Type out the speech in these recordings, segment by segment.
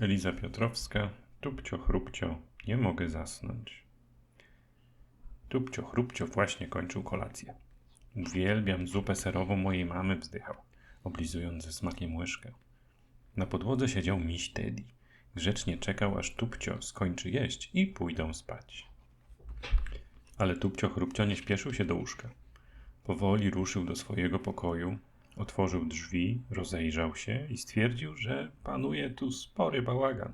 Eliza Piotrowska, tupcio chrupcio, nie mogę zasnąć. Tupcio chrupcio właśnie kończył kolację. Uwielbiam zupę serową mojej mamy, wzdychał, oblizując ze smakiem łyżkę. Na podłodze siedział miś Teddy. Grzecznie czekał, aż Tupcio skończy jeść i pójdą spać. Ale Tupcio chrupcio nie śpieszył się do łóżka. Powoli ruszył do swojego pokoju, otworzył drzwi, rozejrzał się i stwierdził, że panuje tu spory bałagan.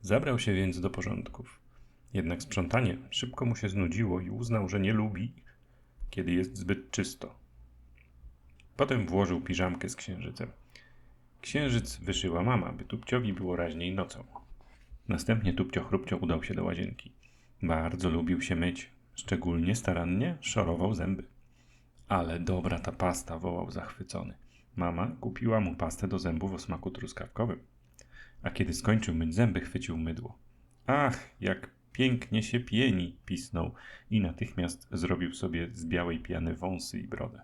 Zabrał się więc do porządków. Jednak sprzątanie szybko mu się znudziło i uznał, że nie lubi, kiedy jest zbyt czysto. Potem włożył piżamkę z księżycem. Księżyc wyszyła mama, by Tupciowi było raźniej nocą. Następnie Tupcio chrupcio udał się do łazienki. Bardzo lubił się myć. Szczególnie starannie szorował zęby. Ale dobra ta pasta, wołał zachwycony. Mama kupiła mu pastę do zębów o smaku truskawkowym. A kiedy skończył myć zęby, chwycił mydło. Ach, jak pięknie się pieni, pisnął i natychmiast zrobił sobie z białej piany wąsy i brodę.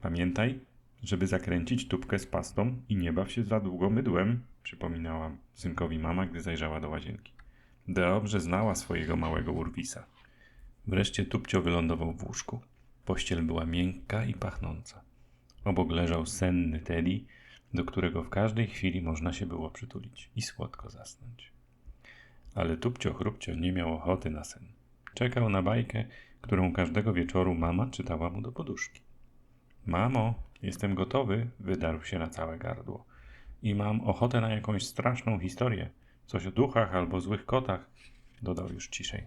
Pamiętaj, żeby zakręcić tubkę z pastą i nie baw się za długo mydłem, przypominała synkowi mama, gdy zajrzała do łazienki. Dobrze znała swojego małego urwisa. Wreszcie Tupcio wylądował w łóżku. Pościel była miękka i pachnąca. Obok leżał senny Teddy, do którego w każdej chwili można się było przytulić i słodko zasnąć. Ale Tupcio chrupcio nie miał ochoty na sen. Czekał na bajkę, którą każdego wieczoru mama czytała mu do poduszki. Mamo, jestem gotowy, wydarł się na całe gardło. I mam ochotę na jakąś straszną historię. Coś o duchach albo złych kotach, dodał już ciszej.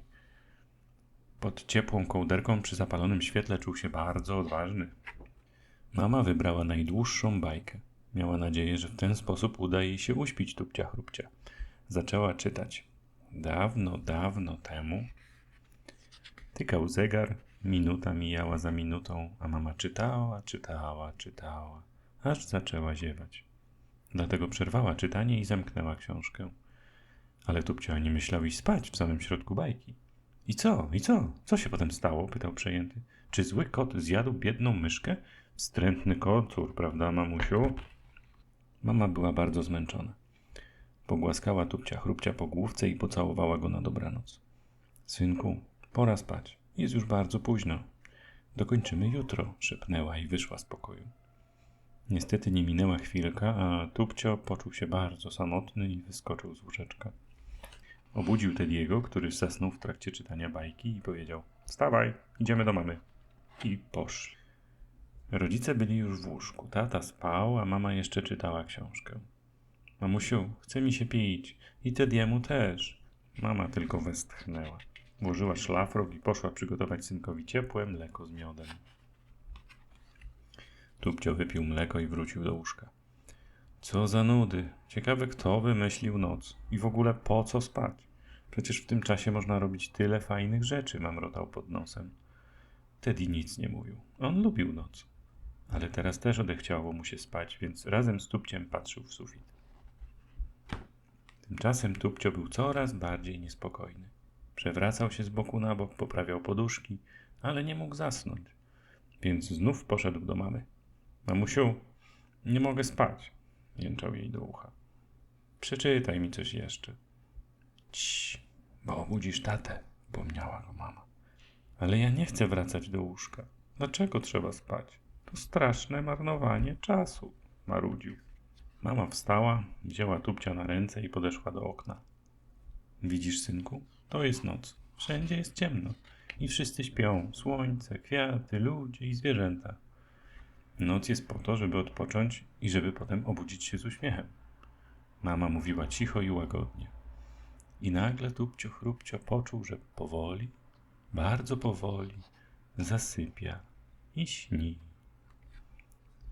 Pod ciepłą kołderką przy zapalonym świetle czuł się bardzo odważny. Mama wybrała najdłuższą bajkę. Miała nadzieję, że w ten sposób uda jej się uśpić tupcia chrupcia. Zaczęła czytać. Dawno, dawno temu. Tykał zegar, minuta mijała za minutą, a mama czytała, czytała, czytała, aż zaczęła ziewać. Dlatego przerwała czytanie i zamknęła książkę. Ale Tupcia nie myślał iść spać w samym środku bajki. I co? I co? Co się potem stało? pytał przejęty. Czy zły kot zjadł biedną myszkę? Wstrętny kocur, prawda, mamusiu? Mama była bardzo zmęczona. Pogłaskała Tupcia chrupcia po główce i pocałowała go na dobranoc. Synku, pora spać. Jest już bardzo późno. Dokończymy jutro, szepnęła i wyszła z pokoju. Niestety nie minęła chwilka, a Tupcio poczuł się bardzo samotny i wyskoczył z łóżeczka. Obudził Tediego, który zasnął w trakcie czytania bajki i powiedział: Wstawaj, idziemy do mamy. I poszli. Rodzice byli już w łóżku. Tata spał, a mama jeszcze czytała książkę. Mamusiu, chce mi się pić. I Tediemu też. Mama tylko westchnęła. Włożyła szlafrok i poszła przygotować synkowi ciepłe mleko z miodem. Tupcio wypił mleko i wrócił do łóżka. Co za nudy. Ciekawe, kto wymyślił noc. I w ogóle po co spać? Przecież w tym czasie można robić tyle fajnych rzeczy, mamrotał pod nosem. Teddy nic nie mówił. On lubił noc. Ale teraz też odechciało mu się spać, więc razem z Tupciem patrzył w sufit. Tymczasem Tupcio był coraz bardziej niespokojny. Przewracał się z boku na bok, poprawiał poduszki, ale nie mógł zasnąć. Więc znów poszedł do mamy. Mamusiu, nie mogę spać, jęczał jej do ucha. Przeczytaj mi coś jeszcze. Cii, bo obudzisz tatę, pomniała go mama. Ale ja nie chcę wracać do łóżka. Dlaczego trzeba spać? To straszne marnowanie czasu, marudził. Mama wstała, wzięła tupcia na ręce i podeszła do okna. Widzisz, synku? To jest noc. Wszędzie jest ciemno. I wszyscy śpią. Słońce, kwiaty, ludzie i zwierzęta. Noc jest po to, żeby odpocząć i żeby potem obudzić się z uśmiechem. Mama mówiła cicho i łagodnie. I nagle Tupcio Chrupcio poczuł, że powoli, bardzo powoli zasypia i śni.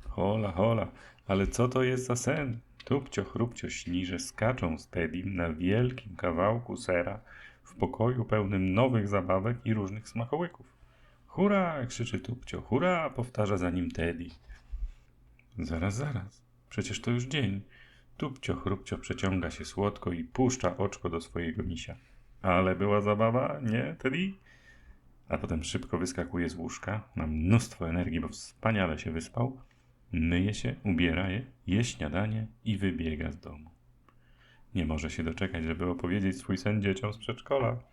Hola, hola, ale co to jest za sen? Tupcio Chrupcio śni, że skaczą z Tedim na wielkim kawałku sera w pokoju pełnym nowych zabawek i różnych smakołyków. Hurra! krzyczy Tupcio. Hurra! powtarza za nim Teddy. Zaraz, zaraz. Przecież to już dzień. Tupcio chrupcio przeciąga się słodko i puszcza oczko do swojego misia. Ale była zabawa, nie, Teddy? A potem szybko wyskakuje z łóżka, ma mnóstwo energii, bo wspaniale się wyspał, myje się, ubiera je, je śniadanie i wybiega z domu. Nie może się doczekać, żeby opowiedzieć swój sen dzieciom z przedszkola.